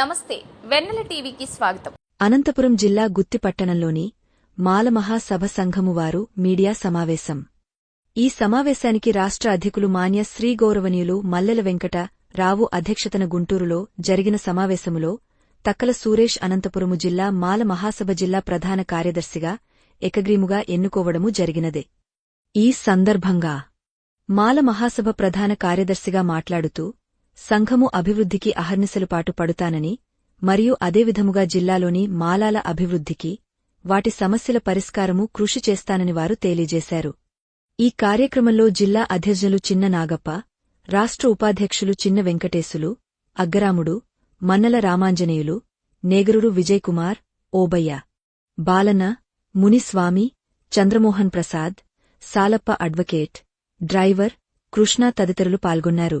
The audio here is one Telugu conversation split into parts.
నమస్తే వెన్నెల టీవీకి స్వాగతం. అనంతపురం జిల్లా గుత్తి పట్టణంలోని మాలమహాసభ సంఘము వారు మీడియా సమావేశం. ఈ సమావేశానికి రాష్ట్ర అధ్యకులు మాన్య శ్రీ గౌరవనీయులు మల్లెల వెంకట రావు అధ్యక్షతన గుంటూరులో జరిగిన సమావేశములో తక్కల సురేష్ అనంతపురము జిల్లా మాల మహాసభ జిల్లా ప్రధాన కార్యదర్శిగా ఏకగ్రీముగా ఎన్నుకోవడము జరిగినదే. ఈ సందర్భంగా మాల మహాసభ ప్రధాన కార్యదర్శిగా మాట్లాడుతూ సంఘము అభివృద్ధికి అహర్నిశలు పాటు పడుతానని మరియు అదేవిధముగా జిల్లాలోని మాలాల అభివృద్ధికి వాటి సమస్యల పరిష్కారము కృషి చేస్తానని వారు తెలియజేశారు. ఈ కార్యక్రమంలో జిల్లా అధ్యక్షులు చిన్న నాగప్ప రాష్ట్ర ఉపాధ్యక్షులు చిన్న వెంకటేశులు అగ్గరాముడు మన్నల రామాంజనేయులు నేగరుడు విజయకుమార్ ఓబయ్య బాలన మునిస్వామి చంద్రమోహన్ ప్రసాద్ సాలప్ప అడ్వకేట్ డ్రైవర్ కృష్ణ తదితరులు పాల్గొన్నారు.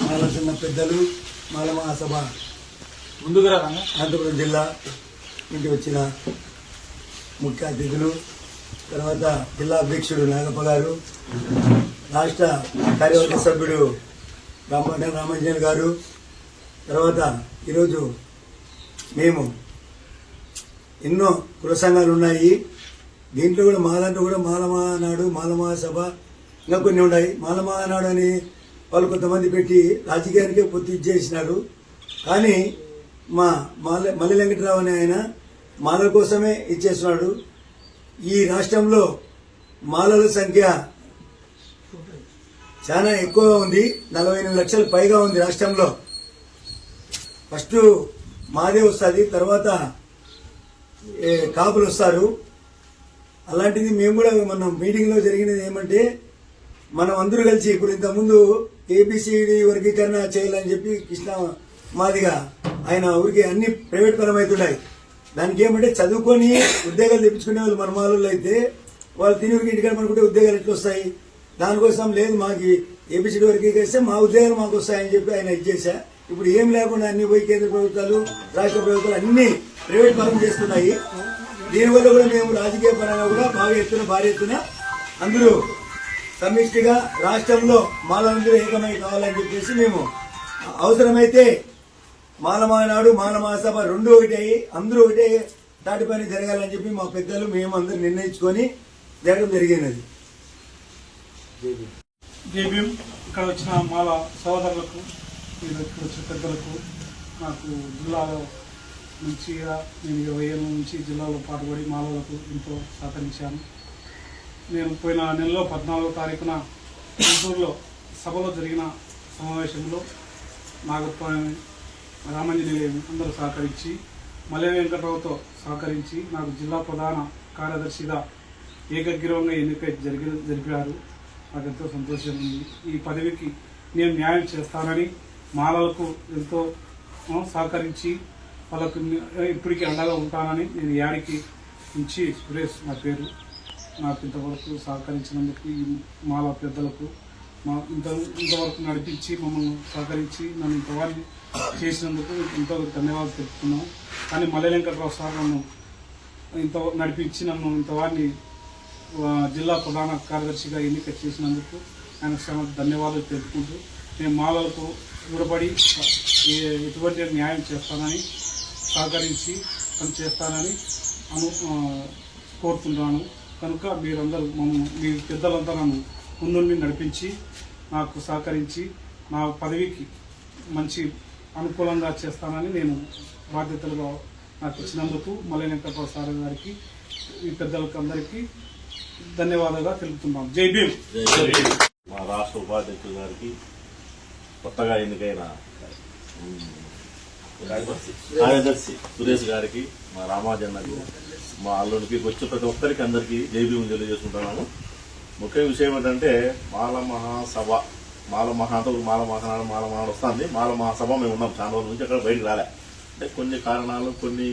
మాలసిన పెద్దలు మాల మహాసభ. ముందుకు రాదన్న అనంతపురం జిల్లా నుండి వచ్చిన ముఖ్య అతిథులు తర్వాత జిల్లా అధ్యక్షుడు నాగప్ప గారు రాష్ట్ర కార్యవర్గ సభ్యుడు రామపట్న రామాంజన్ గారు తర్వాత ఈరోజు మేము ఎన్నో కుల సంఘాలు ఉన్నాయి. దీంట్లో కూడా మాలంటూ కూడా మాలమానాడు మాలమా సభ ఇంకా కొన్ని ఉన్నాయి. మాలమానాడు అని వాళ్ళు కొంతమంది పెట్టి రాజకీయానికే పొత్తు ఇచ్చేసినారు. కానీ మా మాల మల్లి వెంకటరావు అనే ఆయన మాలల కోసమే ఇచ్చేస్తున్నాడు ఈ రాష్ట్రంలో మాలల సంఖ్య చాలా ఎక్కువగా ఉంది. నలభై ఎనిమిది లక్షలు పైగా ఉంది రాష్ట్రంలో. ఫస్ట్ మాదే వస్తుంది తర్వాత ఏ, కాపులు వస్తారు. అలాంటిది మేము కూడా మన మీటింగ్లో జరిగినది ఏమంటే మనం అందరూ కలిసి ఇప్పుడు ఇంతకుముందు ఏబిసిడి వర్గీకరణ చేయాలని చెప్పి కృష్ణ మాదిగా ఆయన ఊరికి అన్ని ప్రైవేట్ పరమవుతున్నాయి దానికి ఏమంటే చదువుకొని ఉద్యోగాలు తెప్పించుకునే వాళ్ళు మన అయితే వాళ్ళు తిని ఊరికి ఇంటికాడ పడుకుంటే ఉద్యోగాలు ఎట్లా వస్తాయి? దానికోసం లేదు మాకు ఏబిసిడి వర్గీకరిస్తే మా ఉద్యోగాలు మాకు వస్తాయని చెప్పి ఆయన ఇచ్చేసా ఇప్పుడు ఏం లేకుండా అన్ని పోయి కేంద్ర ప్రభుత్వాలు రాష్ట్ర ప్రభుత్వాలు అన్ని ప్రైవేట్ పరం చేస్తున్నాయి. దీనివల్ల కూడా మేము రాజకీయ పరంగా కూడా బాగా ఎత్తున భారీ ఎత్తున అందరూ సమిష్టిగా రాష్ట్రంలో మాలందరూ ఏకమై కావాలని చెప్పేసి మేము అవసరమైతే మాలమానాడు మాలమహాసభ రెండు ఒకటి అయ్యి అందరూ ఒకటే దాటిపైన జరగాలని చెప్పి మా పెద్దలు మేము అందరూ నిర్ణయించుకొని జరగడం జరిగినది. జేబీఎం ఇక్కడ వచ్చిన మాల సోదరులకు మీరు ఇక్కడ వచ్చిన పెద్దలకు నాకు జిల్లాలో మంచిగా నేను ఇరవై ఏళ్ళ నుంచి జిల్లాలో పాటుపడి మాలలకు ఎంతో సహకరించాను. నేను పోయిన నెలలో పద్నాలుగో తారీఖున గుంటూరులో సభలో జరిగిన సమావేశంలో నాగప్ప రామంజనేయులు అందరూ సహకరించి మలే వెంకటరావుతో సహకరించి నాకు జిల్లా ప్రధాన కార్యదర్శిగా ఏకగ్రీవంగా ఎన్నిక జరిగి జరిపారు. నాకు ఎంతో సంతోషంగా ఉంది. ఈ పదవికి నేను న్యాయం చేస్తానని మాలలకు ఎంతో సహకరించి వాళ్ళకు ఇప్పటికీ అండగా ఉంటానని నేను యాడికి నుంచి సురేష్ నా పేరు. నాకు ఇంతవరకు సహకరించినందుకు ఈ మాల పెద్దలకు మా ఇంత ఇంతవరకు నడిపించి మమ్మల్ని సహకరించి నన్ను ఇంతవారిని చేసినందుకు ఎంతో ధన్యవాదాలు తెలుపుతున్నాను కానీ మల్లె వెంకటరావు సార్ నన్ను ఇంత నడిపించి నన్ను ఇంతవారిని జిల్లా ప్రధాన కార్యదర్శిగా ఎన్నిక చేసినందుకు ఆయన శ్రమ ధన్యవాదాలు తెలుపుకుంటూ నేను మాలలకు ఊడబడి ఎటువంటి న్యాయం చేస్తానని సహకరించి పని చేస్తానని అను కోరుతున్నాను కనుక మీరందరూ మమ్మల్ని మీ పెద్దలంతా నన్ను ముందుండి నడిపించి నాకు సహకరించి నా పదవికి మంచి అనుకూలంగా చేస్తానని నేను బాధ్యతలుగా నాకు ఇచ్చినందుకు మల్లె సార్ గారికి ఈ పెద్దలకు అందరికీ ధన్యవాదాలుగా తెలుపుతున్నాం. జై భీమ్. మా రాష్ట్ర ఉపాధ్యక్షుడు గారికి కొత్తగా ఎన్నికైన కార్యదర్శి సురేష్ గారికి మా రామాజన్నకు మా అల్లుడికి వచ్చి ప్రతి ఒక్కరికి అందరికీ జైబీం తెలియజేసుకుంటున్నాము ముఖ్య విషయం ఏంటంటే మాల మహాసభ మాల మహాతో మాల మహానాడు మాల మహాడు వస్తుంది. మాల మహాసభ మేము ఉన్నాం. చాలా రోజుల నుంచి అక్కడ బయటకు రాలే. అంటే కొన్ని కారణాలు కొన్ని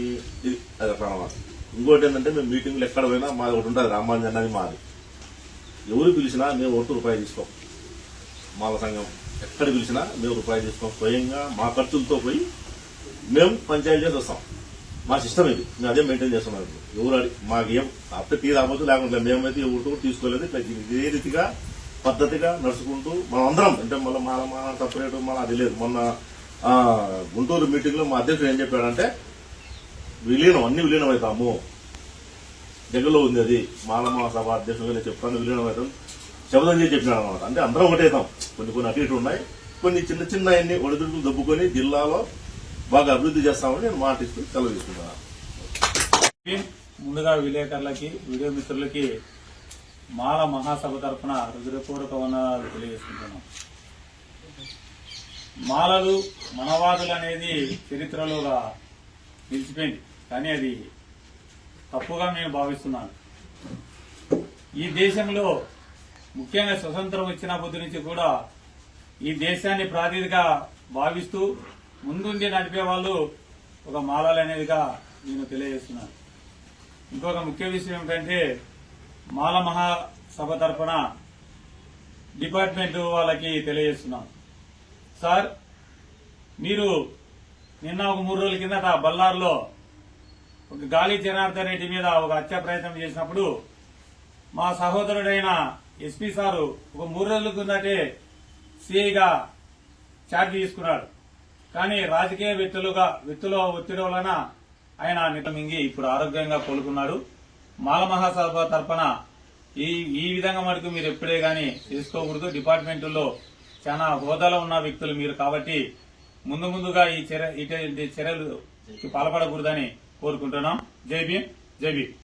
ఇది అది అన్నమాట ఇంకోటి ఏంటంటే మేము మీటింగ్లు ఎక్కడ పోయినా మాది ఒకటి ఉంటుంది రామాజన్ అన్నది మాది. ఎవరు పిలిచినా మేము ఒకటి రూపాయి తీసుకోం. మాల సంఘం ఎక్కడ పిలిచినా మేము రూపాయి తీసుకోం. స్వయంగా మా ఖర్చులతో పోయి మేము పంచాయతీ చేసి వస్తాం. మా సిస్టమ్ ఇది. మేము అదే మెయింటైన్ చేస్తున్నాం ఇప్పుడు. ఎవరు అడి మాకు ఏం అప్పుడు తీ రావచ్చు లేకుండా మేమైతే ఎవరితో కూడా తీసుకోలేదు. ఇట్లా ఇదే రీతిగా పద్ధతిగా నడుచుకుంటూ మనం అందరం అంటే మళ్ళీ మన మన సపరేట్ మన అది లేదు. మొన్న గుంటూరు మీటింగ్లో మా అధ్యక్షుడు ఏం చెప్పాడంటే విలీనం అన్ని విలీనం అవుతాము దగ్గరలో ఉంది అది. మాల మహాసభ అధ్యక్షులుగా నేను చెప్తాను విలీనం అవుతాం శబ్దం చేసి చెప్పినాడు అనమాట అంటే అందరం ఒకటేతాం కొన్ని కొన్ని అటు ఇటు ఉన్నాయి. కొన్ని చిన్న చిన్న అన్ని ఒడిదుడుకులు దబ్బుకొని జిల్లాలో బాగా అభివృద్ధి చేస్తామని నేను మాటిస్తూ సెలవు తీసుకుంటున్నాను ముందుగా విలేకరులకి వీడియో మిత్రులకి మాల మహాసభ తరఫున హృదయపూర్వక వందనాలు తెలియజేసుకుంటున్నాం. మాలలు మనవాదులు అనేది చరిత్రలో నిలిచిపోయింది. కానీ అది తప్పుగా నేను భావిస్తున్నాను. ఈ దేశంలో ముఖ్యంగా స్వతంత్రం వచ్చిన బుద్ధి నుంచి కూడా ఈ దేశాన్ని ప్రాతిదిగా భావిస్తూ ముందుండి నడిపే వాళ్ళు ఒక మాలలు అనేదిగా నేను తెలియజేస్తున్నాను. ఇంకొక ముఖ్య విషయం ఏమిటంటే మాల మహాసభ తరఫున డిపార్ట్మెంట్ వాళ్ళకి తెలియజేస్తున్నాం సార్ మీరు నిన్న ఒక మూడు రోజుల కిందట బల్లార్లో ఒక గాలి జనార్దన్ రెడ్డి మీద ఒక హత్య ప్రయత్నం చేసినప్పుడు మా సహోదరుడైన ఎస్పీ సారు ఒక మూడు రోజుల కిందటే సిఐగా ఛార్జ్ తీసుకున్నాడు కానీ రాజకీయ వ్యక్తులుగా వ్యక్తుల ఒత్తిడి వలన ఆయన నిటమింగి ఇప్పుడు ఆరోగ్యంగా కోలుకున్నాడు. మాల మహాసభ తరపున ఈ ఈ విధంగా మటుకు మీరు ఎప్పుడే కానీ చేసుకోకూడదు. డిపార్ట్మెంట్లో చాలా హోదాలో ఉన్న వ్యక్తులు మీరు కాబట్టి ముందు ముందుగా ఈ చర్య ఇటువంటి చర్యలు పాల్పడకూడదని కోరుకుంటున్నాం. జై భీమ్ జై భీమ్.